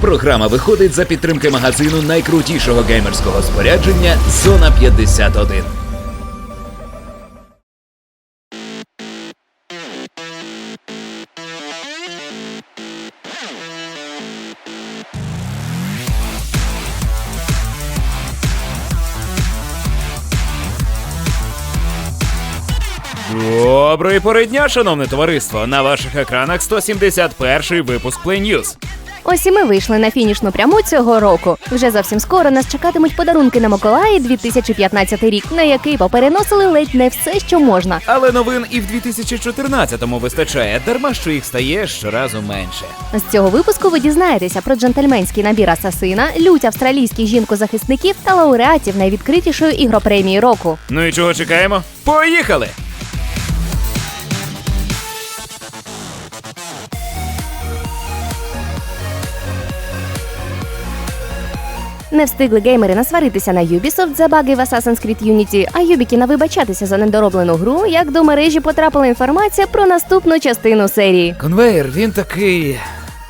Програма виходить за підтримки магазину найкрутішого геймерського спорядження Зона 51. Доброї пори дня, шановне товариство! На ваших екранах 171 випуск Play News. Ось і ми вийшли на фінішну пряму цього року. Вже зовсім скоро нас чекатимуть подарунки на Миколаї 2015 рік, на який попереносили ледь не все, що можна. Але новин і в 2014-му вистачає, дарма що їх стає щоразу менше. З цього випуску ви дізнаєтеся про джентльменський набір асасина, лють австралійських жінко-захисників та лауреатів найвідкритішої ігропремії року. Ну і чого чекаємо? Поїхали! Не встигли геймери насваритися на Ubisoft за баги в Assassin's Creed Unity, а Юбіки навибачатися за недороблену гру, як до мережі потрапила інформація про наступну частину серії. Конвейер, він такий.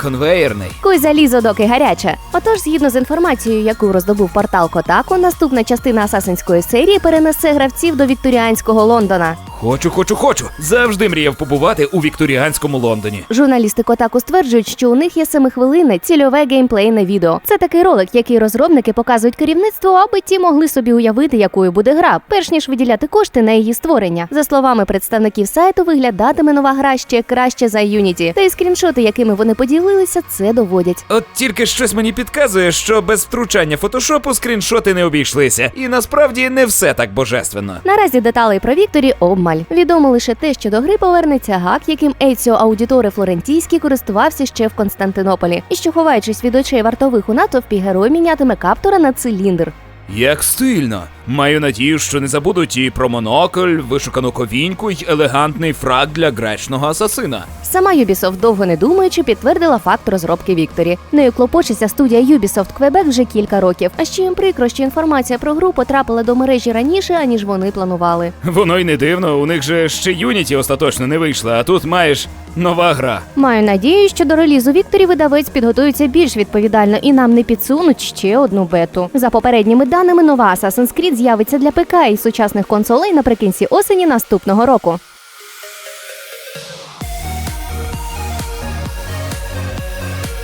Конвеєрний. Куй залізо, доки гаряче. Отож, згідно з інформацією, яку роздобув портал Котаку, наступна частина асасинської серії перенесе гравців до вікторіанського Лондона. Хочу, хочу, хочу. Завжди мріяв побувати у вікторіанському Лондоні. Журналісти Котаку стверджують, що у них є семихвилинне цільове геймплейне відео. Це такий ролик, який розробники показують керівництву, аби ті могли собі уявити, якою буде гра, перш ніж виділяти кошти на її створення. За словами представників сайту, виглядатиме нова гра ще краще за Unity. Та й скріншоти, якими вони поділилися, це доводять. От тільки щось мені підказує, що без втручання фотошопу скріншоти не обійшлися. І насправді не все так божественно. Наразі деталей про Вікторі обмаль. Відомо лише те, що до гри повернеться гак, яким Ейціо Аудіторе Флорентійський користувався ще в Константинополі, і що, ховаючись від очей вартових у натовпі, герой мінятиме каптора на циліндр. Як стильно. Маю надію, що не забудуть і про монокль, вишукану ковіньку й елегантний фрак для гречного асасина. Сама Ubisoft, довго не думаючи, підтвердила факт розробки Вікторі. Нею клопочеться студія Ubisoft Quebec вже кілька років. А ще їм прикро, що інформація про гру потрапила до мережі раніше, аніж вони планували. Воно й не дивно, у них же ще Юніті остаточно не вийшла, а тут маєш нова гра. Маю надію, що до релізу Вікторі видавець підготується більш відповідально і нам не підсунуть ще одну бету. За попередніми даними, нова Assassin's Creed з'явиться для ПК і сучасних консолей наприкінці осені наступного року.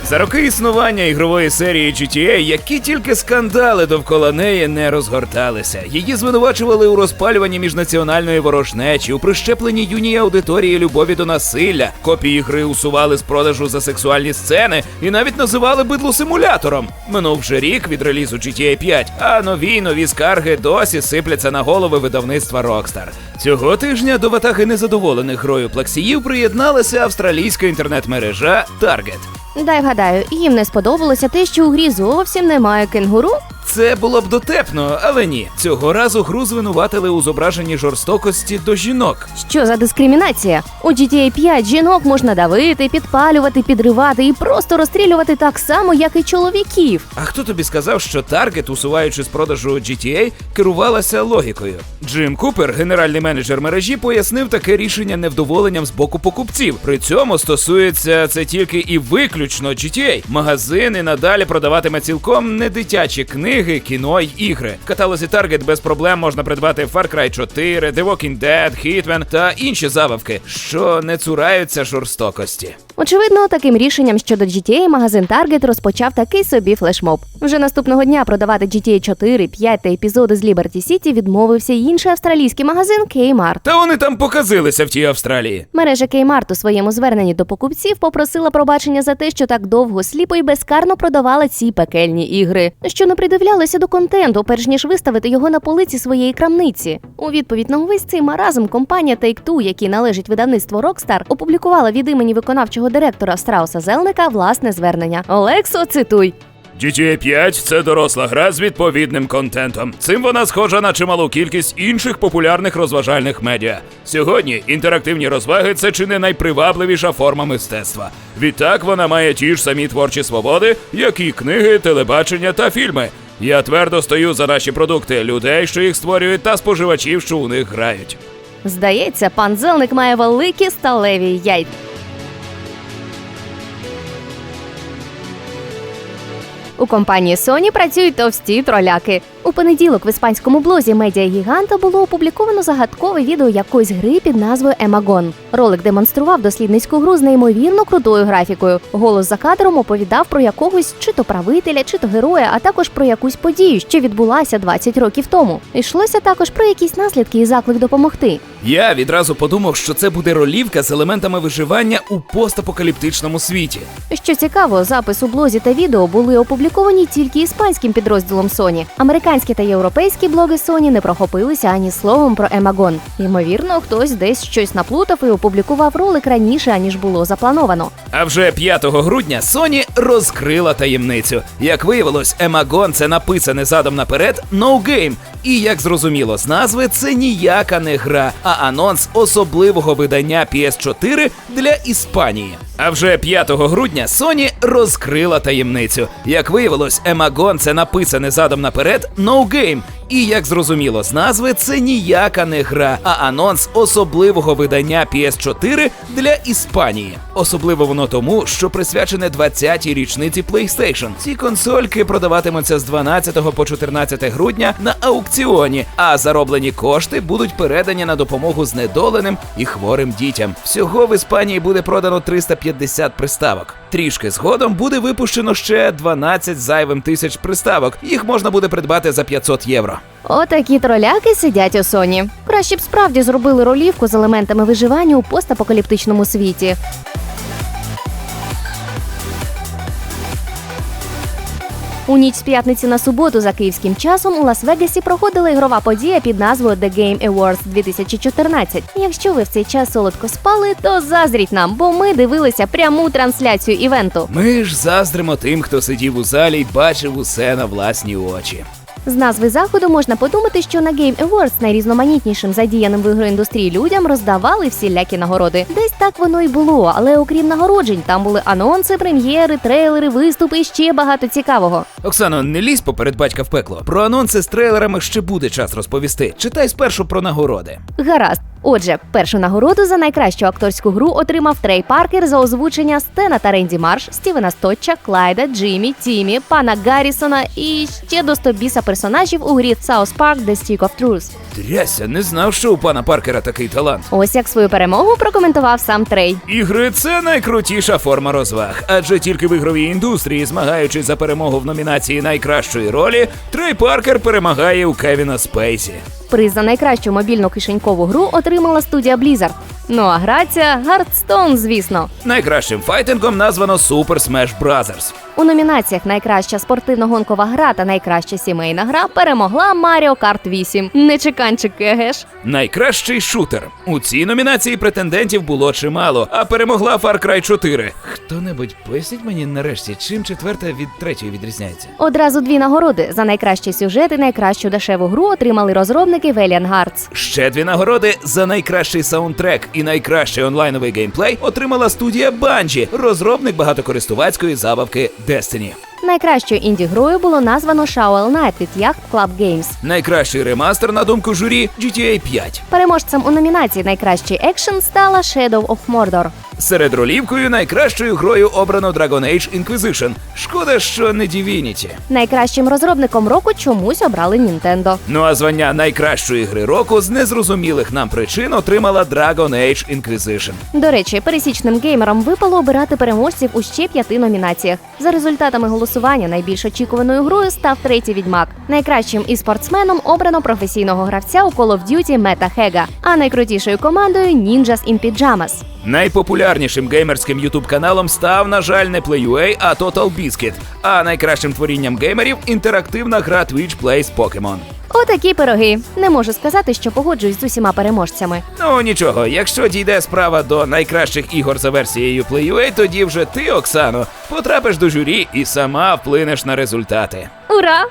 За роки існування ігрової серії GTA, які тільки скандали довкола неї не розгорталися. Її звинувачували у розпалюванні міжнаціональної ворожнечі, у прищепленні юній аудиторії любові до насилля. Копії гри усували з продажу за сексуальні сцени і навіть називали бидло симулятором. Минув вже рік від релізу GTA 5, а нові нові скарги досі сипляться на голови видавництва Rockstar. Цього тижня до ватаги незадоволених грою плаксіїв приєдналася австралійська інтернет-мережа Target. Дай вгадаю, їм не сподобалося те, що у грі зовсім немає кенгуру. Це було б дотепно, але ні. Цього разу гру звинуватили у зображенні жорстокості до жінок. Що за дискримінація? У GTA 5 жінок можна давити, підпалювати, підривати і просто розстрілювати так само, як і чоловіків. А хто тобі сказав, що Target, усуваючи з продажу GTA, керувалася логікою? Джим Купер, генеральний менеджер мережі, пояснив таке рішення невдоволенням з боку покупців. При цьому стосується це тільки і виключно GTA. Магазин і надалі продаватиме цілком не дитячі книги, кіно й ігри. В каталозі Target без проблем можна придбати Far Cry 4, The Walking Dead, Hitman та інші забавки, що не цураються жорстокості. Очевидно, таким рішенням щодо GTA магазин Target розпочав такий собі флешмоб. Вже наступного дня продавати GTA 4, 5 та епізоди з Liberty City відмовився й інший австралійський магазин Kmart. Та вони там показилися в тій Австралії. Мережа Kmart у своєму зверненні до покупців попросила пробачення за те, що так довго, сліпо і безкарно продавала ці пекельні ігри, що не придивлялися до контенту, перш ніж виставити його на полиці своєї крамниці. У відповідь на увесь цей маразм компанія Take-Two, якій належить видавництво Rockstar, опублікувала від імені виконавчого директора Страуса Зелника власне звернення. Олексо, цитуй. GTA 5 – це доросла гра з відповідним контентом. Цим вона схожа на чималу кількість інших популярних розважальних медіа. Сьогодні інтерактивні розваги це чи не найпривабливіша форма мистецтва. Відтак вона має ті ж самі творчі свободи, як і книги, телебачення та фільми. Я твердо стою за наші продукти, людей, що їх створюють, та споживачів, що у них грають. Здається, пан Зелник має великі сталеві яйця. У компанії Sony працюють товсті троляки. У понеділок в іспанському блозі медіагіганта було опубліковано загадкове відео якоїсь гри під назвою Емагон. Ролик демонстрував дослідницьку гру з неймовірно крутою графікою. Голос за кадром оповідав про якогось чи то правителя, чи то героя, а також про якусь подію, що відбулася 20 років тому. Йшлося також про якісь наслідки і заклик допомогти. Я відразу подумав, що це буде ролівка з елементами виживання у постапокаліптичному світі. Що цікаво, запис у блозі та відео були опубліковані тільки іспанським підрозділом Sony. Американські та європейські блоги Sony не прохопилися ані словом про Емагон. Ймовірно, хтось десь щось наплутав і опублікував ролик раніше, аніж було заплановано. А вже 5 грудня Sony розкрила таємницю. Як виявилось, Емагон це написане задом наперед no game. І як зрозуміло з назви, це ніяка не гра, а анонс особливого видання PS4 для Іспанії. А вже 5 грудня Sony розкрила таємницю. Як виявилось, Емагон це написане задом наперед no game. І як зрозуміло з назви, це ніяка не гра, а анонс особливого видання PS4 для Іспанії. Особливо воно тому, що присвячене 20-й річниці PlayStation. Ці консольки продаватимуться з 12 по 14 грудня на аукціоні, а зароблені кошти будуть передані на допомогу знедоленим і хворим дітям. Всього в Іспанії буде продано 350 приставок. Трішки згодом буде випущено ще 12 зайвим тисяч приставок. Їх можна буде придбати за 500 євро. Отакі троляки сидять у Sony. Краще б справді зробили ролівку з елементами виживання у постапокаліптичному світі. У ніч з п'ятниці на суботу за київським часом у Лас-Вегасі проходила ігрова подія під назвою The Game Awards 2014. Якщо ви в цей час солодко спали, то заздріть нам, бо ми дивилися пряму трансляцію івенту. Ми ж заздримо тим, хто сидів у залі й бачив усе на власні очі. З назви заходу можна подумати, що на Game Awards найрізноманітнішим задіяним в ігроіндустрії людям роздавали всілякі нагороди. Десь так воно й було, але окрім нагороджень, там були анонси, прем'єри, трейлери, виступи і ще багато цікавого. Оксано, не лізь поперед батька в пекло. Про анонси з трейлерами ще буде час розповісти. Читай спершу про нагороди. Гаразд. Отже, першу нагороду за найкращу акторську гру отримав Трей Паркер за озвучення Стена та Ренді Марш, Стівена Стотча, Клайда, Джиммі, Тімі, пана Гаррісона і ще до 100 біса персонажів у грі South Park The Stick of Truth. Тряся, не знав, що у пана Паркера такий талант. Ось як свою перемогу прокоментував сам Трей. Ігри це найкрутіша форма розваг, адже тільки в ігровій індустрії, змагаючись за перемогу в номінації найкращої ролі, Трей Паркер перемагає у Кевіна Спейсі. Приз за найкращу мобільну кишенькову гру отримала студія Blizzard. Ну а граця ця звісно. Найкращим файтингом названо Super Smash Bros. У номінаціях Найкраща спортивно-гонкова гра та найкраща сімейна гра перемогла Mario Kart 8. Не чеканчик кегеш. Найкращий шутер. У цій номінації претендентів було чимало, а перемогла Far Cry 4. Хто-небудь поясніть мені нарешті, чим четверта від третьої відрізняється? Одразу дві нагороди за найкращий сюжет і найкращу дешеву гру отримали розробники Valiant Hearts. Ще дві нагороди за найкращий саундтрек і найкращий онлайновий геймплей отримала студія Bungie, розробник багатокористувацької забавки Destiny. Найкращою інді-грою було названо Shovel Knight від Yacht Club Games. Найкращий ремастер, на думку журі, GTA 5. Переможцем у номінації Найкращий екшен стала Shadow of Mordor. Серед ролівкою найкращою грою обрано Dragon Age Inquisition. Шкода, що не Divinity. Найкращим розробником року чомусь обрали Nintendo. Ну а звання найкращої гри року з незрозумілих нам причин отримала Dragon Age Inquisition. До речі, пересічним геймерам випало обирати переможців у ще п'яти номінаціях. За результатами голосування найбільш очікуваною грою став третій відьмак. Найкращим і спортсменом обрано професійного гравця у Call of Duty Мета Хега, а найкрутішою командою Ninjas in Pyjamas. Найпопулярнішим геймерським ютуб каналом став, на жаль, не PlayUA, а Total Biscuit. А найкращим творінням геймерів інтерактивна гра Twitch Plays Pokemon. Отакі пироги. Не можу сказати, що погоджуюсь з усіма переможцями. Ну нічого, якщо дійде справа до найкращих ігор за версією PlayUA, тоді вже ти, Оксано, потрапиш до журі і сама вплинеш на результати. Ура!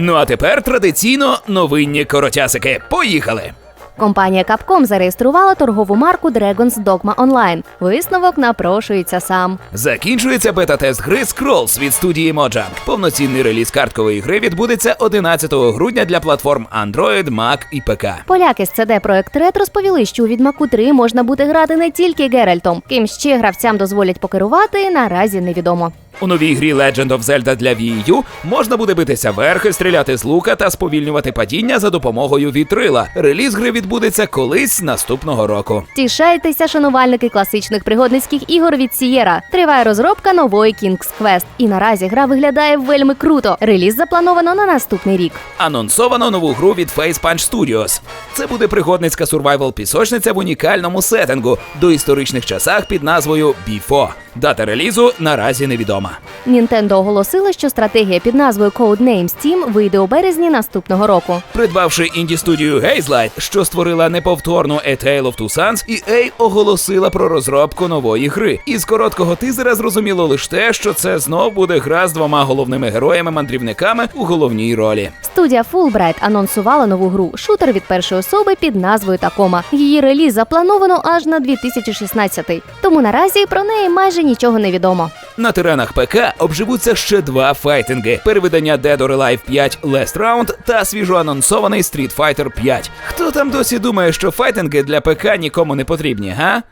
Ну а тепер традиційно новинні коротясики. Поїхали! Компанія Capcom зареєструвала торгову марку Dragon's Dogma Online. Висновок напрошується сам. Закінчується бета-тест гри Scrolls від студії Mojang. Повноцінний реліз карткової гри відбудеться 11 грудня для платформ Android, Mac і ПК. Поляки з CD Projekt Red розповіли, що у Відьмаку 3 можна буде грати не тільки Геральтом. Ким ще гравцям дозволять покерувати, наразі невідомо. У новій грі Legend of Zelda для Wii U можна буде битися верхи, стріляти з лука та сповільнювати падіння за допомогою вітрила. Реліз гри відбудеться колись наступного року. Тішайтеся, шанувальники класичних пригодницьких ігор від Sierra. Триває розробка нової King's Quest. І наразі гра виглядає вельми круто. Реліз заплановано на наступний рік. Анонсовано нову гру від Face Punch Studios. Це буде пригодницька сурвайвал пісочниця в унікальному сеттингу до історичних часах під назвою Біфо. Дата релізу наразі невідома. Nintendo оголосила, що стратегія під назвою Codenames Steam вийде у березні наступного року. Придбавши інді-студію Hazelight, що створила неповторну A Tale of Two Sons, EA оголосила про розробку нової гри. Із короткого тизера зрозуміло лише те, що це знов буде гра з двома головними героями-мандрівниками у головній ролі. Студія Fulbright анонсувала нову гру шутер від першої особи під назвою Такома. Її реліз заплановано аж на 2016. Тому наразі про неї майже нічого не відомо. На тиранах ПК обживуться ще два файтинги: перевидання Dead or Alive 5 Last Round та свіжоанонсований Street Fighter 5. Хто там досі думає, що файтинги для ПК нікому не потрібні, га?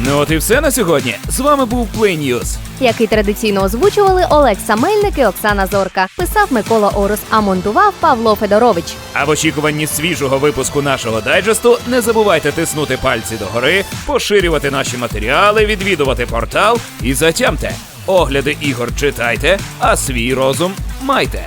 Ну от і все на сьогодні. З вами був Play News. який традиційно озвучували Олег Самельник і Оксана Зорка. Писав Микола Орус, а монтував Павло Федорович. А в очікуванні свіжого випуску нашого дайджесту не забувайте тиснути пальці догори, поширювати наші матеріали, відвідувати портал і затямте. Огляди ігор читайте, а свій розум майте.